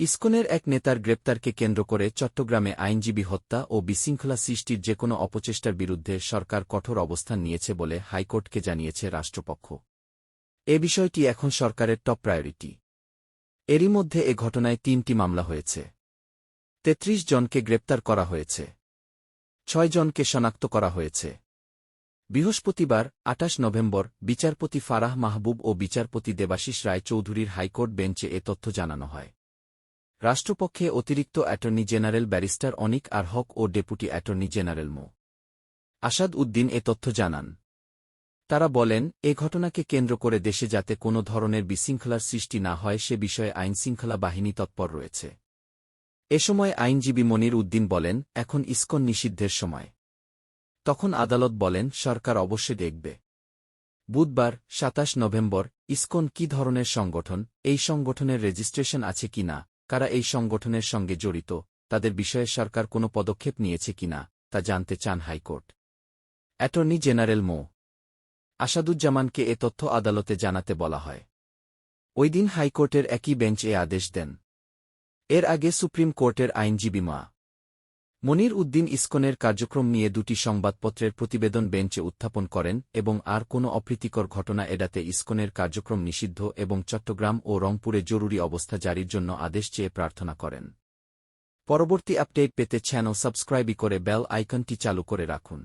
ইসকনের এক নেতার গ্রেপ্তারকে কেন্দ্র করে চট্টগ্রামে আইনজীবী হত্যা ও বিশৃঙ্খলা সৃষ্টির যে কোনো অপচেষ্টার বিরুদ্ধে সরকার কঠোর অবস্থান নিয়েছে বলে হাইকোর্টকে জানিয়েছে রাষ্ট্রপক্ষ। এ বিষয়টি এখন সরকারের টপ প্রায়োরিটি। এরই মধ্যে এ ঘটনায় তিনটি মামলা হয়েছে। তেত্রিশ জনকে গ্রেপ্তার করা হয়েছে। ছয় জনকে শনাক্ত করা হয়েছে। বৃহস্পতিবার আটাশ নভেম্বর, বিচারপতি ফারাহ মাহবুব ও বিচারপতি দেবাশিস রায় চৌধুরীর হাইকোর্ট বেঞ্চে এ তথ্য জানানো হয়। রাষ্ট্রপক্ষে অতিরিক্ত অ্যাটর্নি জেনারেল ব্যারিস্টার অনিক আর হক ও ডেপুটি অ্যাটর্নি জেনারেল মো. আসাদ উদ্দিন এ তথ্য জানান। তারা বলেন, এ ঘটনাকে কেন্দ্র করে দেশে যাতে কোনো ধরনের বিশৃঙ্খলার সৃষ্টি না হয় সে বিষয়ে আইনশৃঙ্খলা বাহিনী তৎপর রয়েছে। এ সময় আইনজীবী মনির উদ্দিন বলেন, এখন ইস্কন নিষিদ্ধের সময়। তখন আদালত বলেন, সরকার অবশ্যই দেখবে। বুধবার, সাতাশ নভেম্বর, ইস্কন কি ধরনের সংগঠন, এই সংগঠনের রেজিস্ট্রেশন আছে কি না কারা এই সংগঠনের সঙ্গে জড়িত, তাদের বিষয়ে সরকার কোনো পদক্ষেপ নিয়েছে কিনা তা জানতে চান হাইকোর্ট। অ্যাটর্নি জেনারেল মো. আসাদুজ্জামানকে এ তথ্য আদালতে জানাতে বলা হয়। ওই দিন হাইকোর্টের একই বেঞ্চ এ আদেশ দেন। এর আগে সুপ্রিম কোর্টের আইনজীবী মা। মনির উদ্দিন ইস্কনের কার্যক্রম নিয়ে দুটি সংবাদপত্রের প্রতিবেদন বেঞ্চে উত্থাপন করেন এবং আর কোনো অপ্রীতিকর ঘটনা এড়াতে ইস্কনের কার্যক্রম নিষিদ্ধ এবং চট্টগ্রাম ও রংপুরে জরুরি অবস্থা জারির জন্য আদেশ চেয়ে প্রার্থনা করেন। পরবর্তী আপডেট পেতে চ্যানেল সাবস্ক্রাইবই করে বেল আইকনটি চালু করে রাখুন।